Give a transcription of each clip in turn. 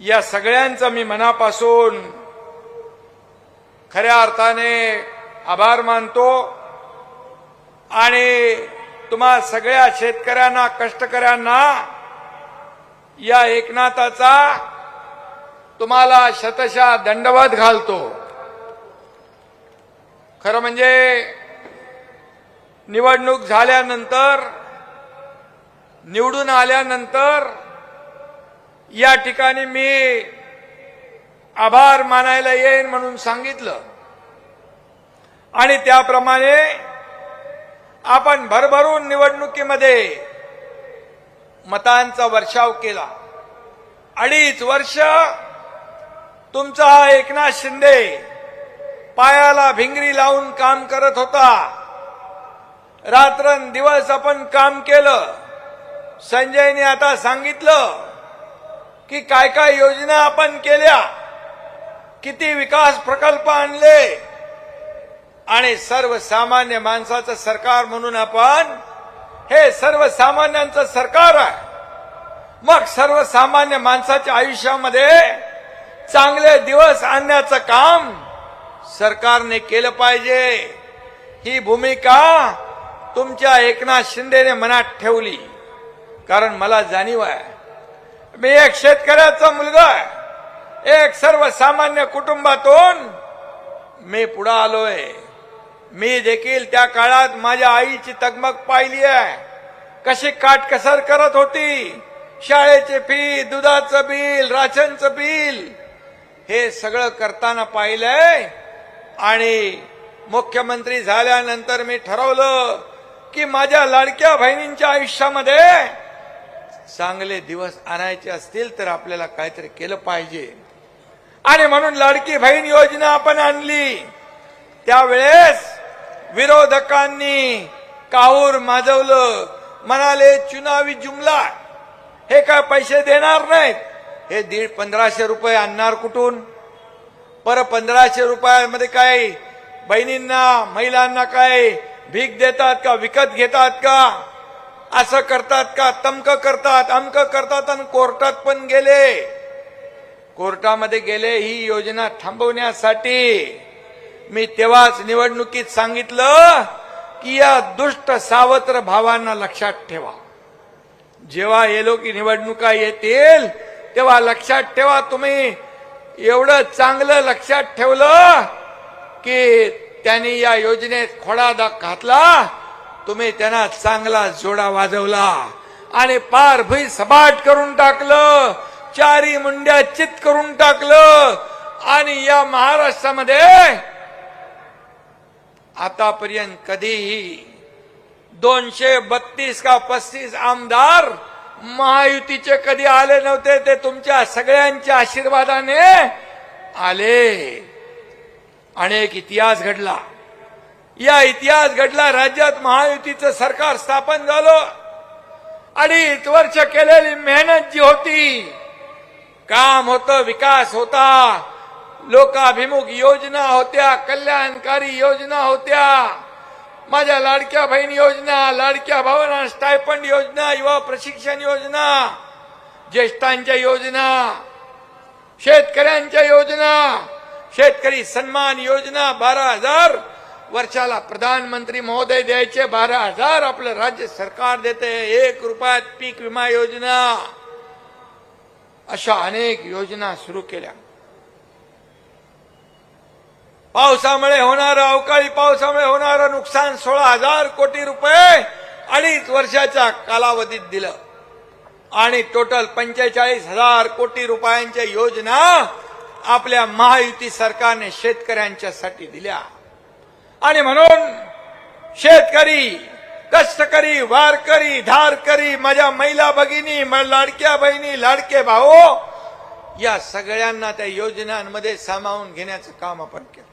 या सगळ्यांचा मी मनापासून खऱ्या अर्थाने आभार मानतो आणि तुम्हा सगळ्या शेतकऱ्यांना कष्टकऱ्यांना या एकनाथाचा तुम्हाला शतशा दंडवत घालतो. खरं म्हणजे निवडणूक झाल्यानंतर निवडून आल्यानंतर या ठिकाणी मी आभार मानायला येईन म्हणून सांगितलं. आणि त्याप्रमाणे आपण भरभरून निवडणुकीमध्ये मतांचा वर्षाव केला. अडीच वर्ष तुमचा हा एकनाथ शिंदे पायाला भिंगरी लावून काम करत होता. रात्रंदिवस आपण काम केलं. संजयने आता सांगितलं की काय काय योजना आपण केल्या किती विकास प्रकल्प आणले आणि सर्वसामान्य माणसाचं सरकार म्हणून आपण हे सर्वसामान्यांचं सरकार आहे. मग सर्वसामान्य माणसाच्या आयुष्यामध्ये चांगले दिवस आणण्याचं काम सरकारने केलं पाहिजे. ही भूमिका तुमच्या एकनाथ शिंदेने मनात ठेवली. कारण मला जाणीव आहे मी एक शेतकऱ्याचा मुलगा आहे. एक सर्वसामान्य कुटुंबातून मी पुढे आलोय. मी देखील त्या काळात माझ्या आईची तगमग पाहिली आहे. कशी काटकसर करत होती. शाळेचे फी दुधाचं बिल राशनचं बिल हे सगळं करताना पाहिलंय. आणि मुख्यमंत्री झाल्यानंतर मी ठरवलं की माझ्या लाडक्या बहिणींच्या आयुष्यामध्ये चांगले दिवस आणायचे असतील तर आपल्याला काहीतरी केलं पाहिजे. आणि म्हणून लाडकी बहीण योजना आपण आणली. त्यावेळेस विरोधकांनी काहूर माजवलं. म्हणाले चुनावी जुमला. हे काय पैसे देणार नाहीत. हे दीड पंधराशे रुपये आणणार कुठून? पर पंधराशे रुपयामध्ये काय? बहिणींना महिलांना काय? भीक देतात का? विकत घेतात का? असं करतात का? तमक करतात अमक करतात आणि कोर्टात पण गेले. कोर्टामध्ये गेले ही योजना थांबवण्यासाठी मी तेव्हाच निवडणुकीत सांगितलं की या दुष्ट सावत्र भावांना लक्षात ठेवा. जेव्हा हे लोक निवडणुका येतील तेव्हा लक्षात ठेवा तुम्ही. एवढं चांगलं लक्षात ठेवलं की त्यांनी या योजनेत खोडा घातला. तुम्ही त्यांना चांगला जोडा वाजवला आणि पार भुई सपाट करून टाकलं चारी मुंड्या चित करून टाकलं आणि या महाराष्ट्रामध्ये आतापर्यंत कधीही दोनशे बत्तीस का पस्तीस आमदार महायुतीचे कधी आले नव्हते ते तुमच्या सगळ्यांच्या आशीर्वादाने आले. आणि एक इतिहास घडला. या इतिहास घडला राज्यात महायुतीचं सरकार स्थापन झालं. अडीच वर्ष केलेली मेहनत जी होती काम होतं विकास होता. लोकाभिमुख योजना होत्या कल्याणकारी योजना होत्या. माझ्या लाडक्या बहीण योजना लाडक्या भावना स्टायफंड योजना युवा प्रशिक्षण योजना ज्येष्ठांच्या योजना शेतकऱ्यांच्या योजना शेतकरी सन्मान योजना बारा हजार वर्षाला प्रधानमंत्री महोदय द्यायचे बारा हजार आपलं राज्य सरकार देते एक रुपयात पीक विमा योजना. अशा अनेक योजना सुरू केल्या. पावसामुळे होणारं अवकाळी पावसामुळे होणारं नुकसान सोळा हजार कोटी रुपये अडीच वर्षाच्या कालावधीत दिलं. आणि टोटल पंचेचाळीस हजार कोटी रुपयांच्या योजना आपल्या महायुती सरकारने शेतकऱ्यांच्यासाठी दिल्या. आणि म्हणून शेतकरी कष्टकरी वारकरी धारकरी माझ्या महिला भगिनी लाडक्या बहिणी लाडके भाऊ या सगळ्यांना त्या योजनांमध्ये सामावून घेण्याचं काम आपण केलं.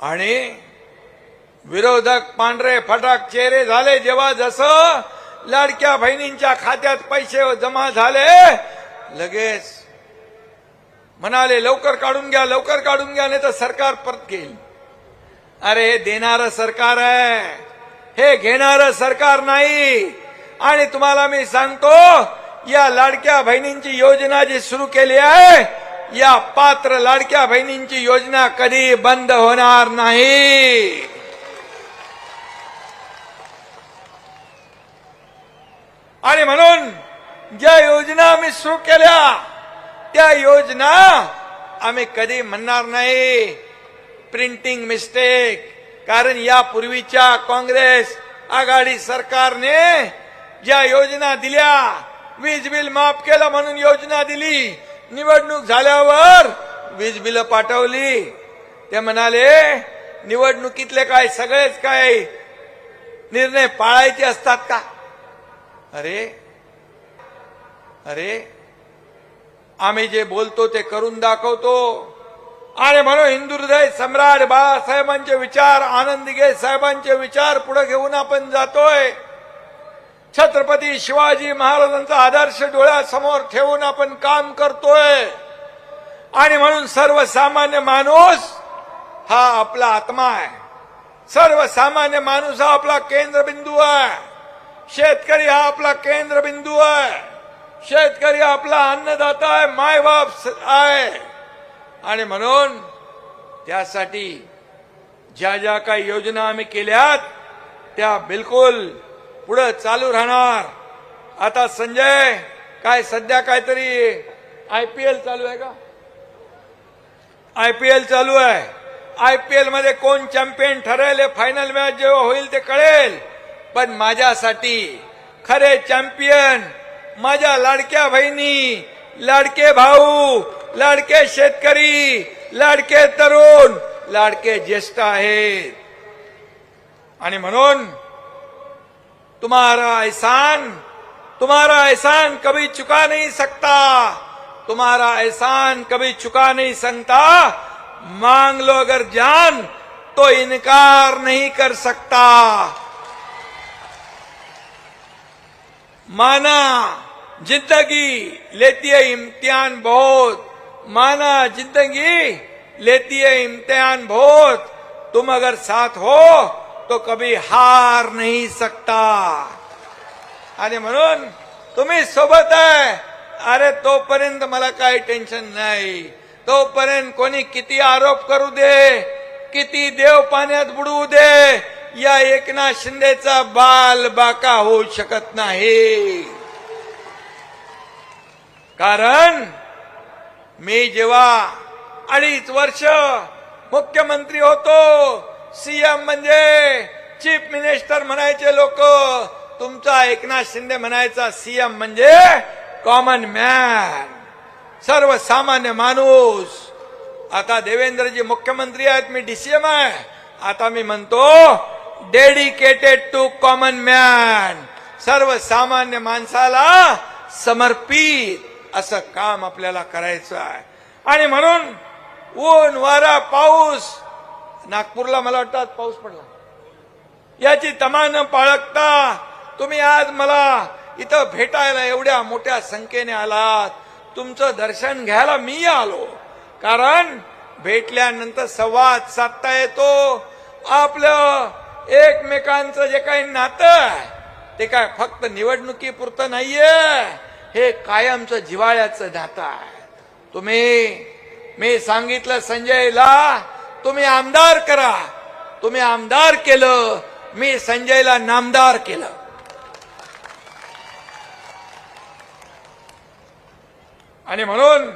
आणि विरोधक पांढरे फटाक चेहरे झाले जेव्हा जसं लाडक्या बहिणींच्या खात्यात पैसे जमा झाले लगेच म्हणाले लवकर काढून घ्या लवकर काढून घ्या नाही तर सरकार परत घेईल. अरे हे देणार सरकार आहे. हे घेणार सरकार नाही. आणि तुम्हाला मी सांगतो या लाडक्या बहिणींची योजना जी सुरू केली आहे या पात्र लाडक्या बहिणींची योजना कधी बंद होणार नाही. आणि म्हणून ज्या योजना आम्ही सुरू केल्या त्या योजना आम्ही कधी म्हणणार नाही. प्रिंटिंग मिस्टेक कारण यापूर्वीच्या काँग्रेस आघाडी सरकारने ज्या योजना दिल्या वीज बिल माफ केलं म्हणून योजना दिली निवडणूक झाल्यावर वीज बिल पाठवली. ते म्हणाले निवडणुकीतले काय सगळेच काय निर्णय पाळायचे असतात का? अरे अरे आम्ही जे बोलतो ते करून दाखवतो. आणि म्हणून हिंदू हृदय सम्राट बाळासाहेबांचे विचार आनंदगे साहेबांचे विचार पुढे घेऊन आपण जातोय. छत्रपती शिवाजी महाराजांचा आदर्श डोळ्यासमोर ठेवून आपण काम करतोय. आणि म्हणून सर्वसामान्य माणूस हा आपला आत्मा आहे. सर्वसामान्य माणूस हा आपला केंद्रबिंदू आहे. शेतकरी हा आपला केंद्रबिंदू आहे. शेतकरी आपला अन्नदाता आहे मायबाप स- आहे. आणि म्हणून त्यासाठी ज्या ज्या काही योजना आम्ही केल्यात त्या बिलकुल पुढे चालू राहणार. आता संजय काय सध्या काहीतरी आय पी एल चालू आहे का? आय पी एल चालू आहे. आय पी एलमध्ये कोण चॅम्पियन ठरेल हे फायनल मॅच जेव्हा होईल ते कळेल. पण माझ्यासाठी खरे चॅम्पियन माझ्या लाडक्या बहिणी लाडके भाऊ लाडके शेतकरी, लाडके तरुण, लाडके ज्येष्ठ म्हणून तुम्हारा एहसान तुम्हारा एहसान कभी चुका नहीं सकता. तुम्हारा एहसान कभी चुका नहीं सकता. मांग लो अगर जान तो इनकार नहीं कर सकता. माना ज़िंदगी लेती है इम्तिहान बहुत. माना जिंदगी लेती है इम्तिहान बहुत तुम अगर साथ हो तो कभी हार नाही सकता। आणि म्हणून तुम्ही सोबत आहे अरे तोपर्यंत मला काही टेन्शन नाही। तोपर्यंत कोणी किती आरोप करू दे किती देव पाण्यात बुडवू दे या एकनाथ शिंदेचा बाल बाका होऊ शकत नाही। कारण मी जेव्हा अडीच वर्ष मुख्यमंत्री होतो सीएम म्हणजे चीफ मिनिस्टर म्हणायचे लोक तुमचा एकनाथ शिंदे म्हणायचा सीएम म्हणजे कॉमन मॅन सर्वसामान्य माणूस. आता देवेंद्रजी मुख्यमंत्री आहेत मी डीसीएम आहे. आता मी म्हणतो डेडिकेटेड टू कॉमन मॅन सर्वसामान्य माणसाला समर्पित. असं काम आपल्याला करायचं आहे. आणि म्हणून ऊन वारा पाऊस नागपूरला मला वाटतं आज पाऊस पडला. याची तमान पाळगता तुम्ही आज मला इथं भेटायला एवढ्या मोठ्या संख्येने आलात. तुमचं दर्शन घ्यायला मी आलो. कारण भेटल्यानंतर संवाद साधता येतो. आपलं एकमेकांचं जे काही नातं आहे ते काय फक्त निवडणुकीपुरतं नाहीये. हे कायमचं जिवाळ्याचं नातं आहे. तुम्ही मी सांगितलं संजयला तुम्ही आमदार करा. तुम्ही आमदार केलं मी संजयला नामदार केलं. आणि म्हणून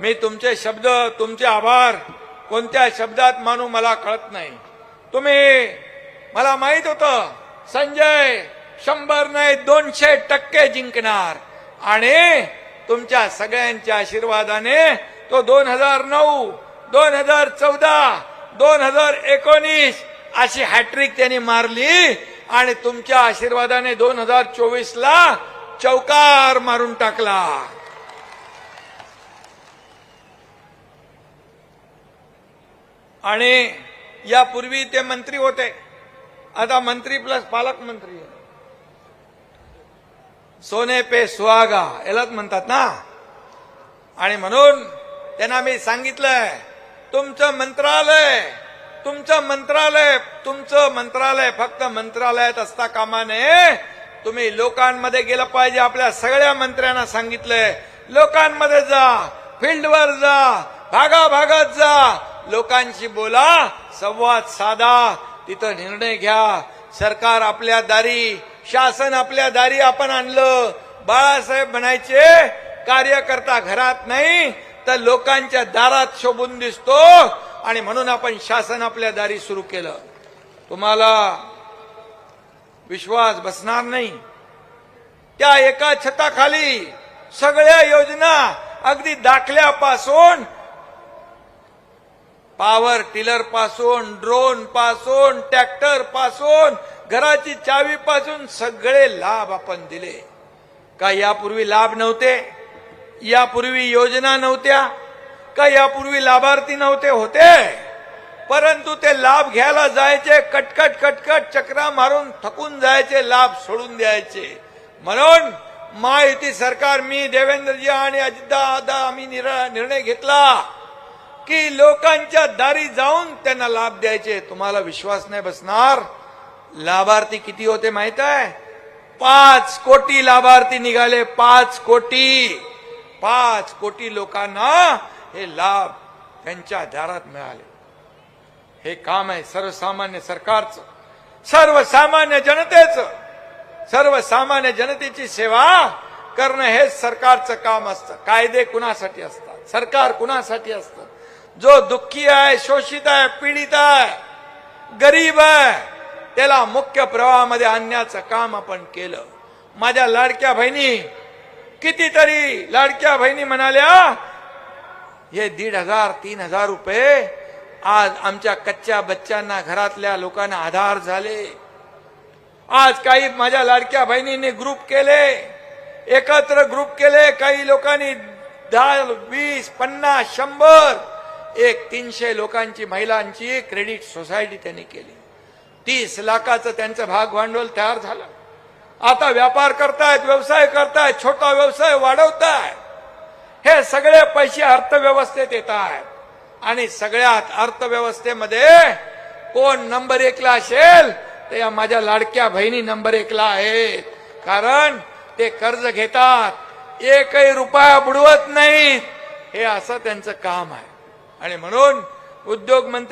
मी तुमचे शब्द तुमचे आभार कोणत्या शब्दात मानू मला कळत नाही. तुम्ही मला माहीत होतं संजय शंभर नाही दोनशे टक्के जिंकणार. आणि तुमच्या सगळ्यांच्या आशीर्वादाने तो दोन हजार नऊ दोन हजार चौदा दोन हजार एकोणीस अशी हॅट्रिक त्यांनी मारली आणि तुमच्या आशीर्वादाने दोन हजार चोवीस ला चौकार मारून टाकला आणि यापूर्वी ते मंत्री होते आता मंत्री प्लस पालकमंत्री आहे. सोने पे सुहागा यालाच म्हणतात ना? आणि म्हणून त्यांना मी सांगितलंय तुमचं मंत्रालय तुमचं मंत्रालय तुमचं मंत्रालय फक्त मंत्रालयात असता कामा नये. तुम्ही लोकांमध्ये गेलं पाहिजे आपल्या सगळ्या मंत्र्यांना सांगितलंय. लोकांमध्ये जा फील्डवर जा भागाभागात जा. लोकांशी बोला संवाद साधा तिथं निर्णय घ्या. सरकार आपल्या दारी शासन आपल्या दारी आपण आणलं. बाळासाहेब म्हणायचे कार्यकर्ता घरात नाही तर लोकांच्या दारात शोभून दिसतो. आणि म्हणून आपण शासन आपल्या दारी सुरू केलं. तुम्हाला विश्वास बसणार नाही. त्या एका छताखाली सगळ्या योजना अगदी दाखल्यापासून पॉवर टिलरपासून ड्रोनपासून ट्रॅक्टरपासून घराची चावी पासून सगळे लाभ आपण दिले. का यापूर्वी लाभ नव्हते? यापूर्वी योजना नव्हत्या? का यापूर्वी लाभार्थी नव्हते? होते. परंतु ते लाभ घ्यायला जायचे कटकट कटकट चक्रा मारून थकून जायचे लाभ सोडून द्यायचे. म्हणून महायुती सरकार मी देवेंद्रजी आणि अजितदादा आम्ही निर्णय घेतला की लोकांच्या दारी जाऊन त्यांना लाभ द्यायचे. तुम्हाला विश्वास नाही बसणार? लाभार्थी किती होते माहीत आहे? पाच कोटी लाभार्थी निघाले पाच कोटी. पाच कोटी लोकांना हे लाभ त्यांच्या दारात मिळाले. हे काम आहे सर्वसामान्य सरकारचं सर्वसामान्य जनतेचं. सर्वसामान्य जनतेची सेवा करणं हेच सरकारचं काम असतं. कायदे कुणासाठी असतात? सरकार कुणासाठी असतं? जो दुःखी आहे शोषित आहे पीडित आहे गरीब आहे त्याला मुख्य प्रवाहामध्ये आणण्याचं काम आपण केलं. माझ्या लाडक्या बहिणी कितीतरी लाडक्या बहिणी म्हणाल्या हे दीड हजार तीन हजार रुपये आज आमच्या कच्च्या बच्चांना घरातल्या लोकांना आधार झाले. आज काही माझ्या लाडक्या बहिणींनी ग्रुप केले एकत्र ग्रुप केले काही लोकांनी दहा वीस पन्नास शंभर एक तीनशे लोकांची महिलांची क्रेडिट सोसायटी त्यांनी केली. तीस लाखाचं त्यांचं भाग भांडवल तयार झालं. आता व्यापार करतायत व्यवसाय करतायत छोटा व्यवसाय वाढवतायत. हे सगळे पैसे अर्थव्यवस्थेत येत आहेत आणि सगळ्यात अर्थव्यवस्थेमध्ये कोण नंबर एकला असेल तर या माझ्या लाडक्या बहिणी नंबर एकला आहेत. कारण ते कर्ज घेतात. एकही रुपया बुडवत नाहीत. हे असं त्यांचं काम आहे. आणि म्हणून उद्योग मंत्री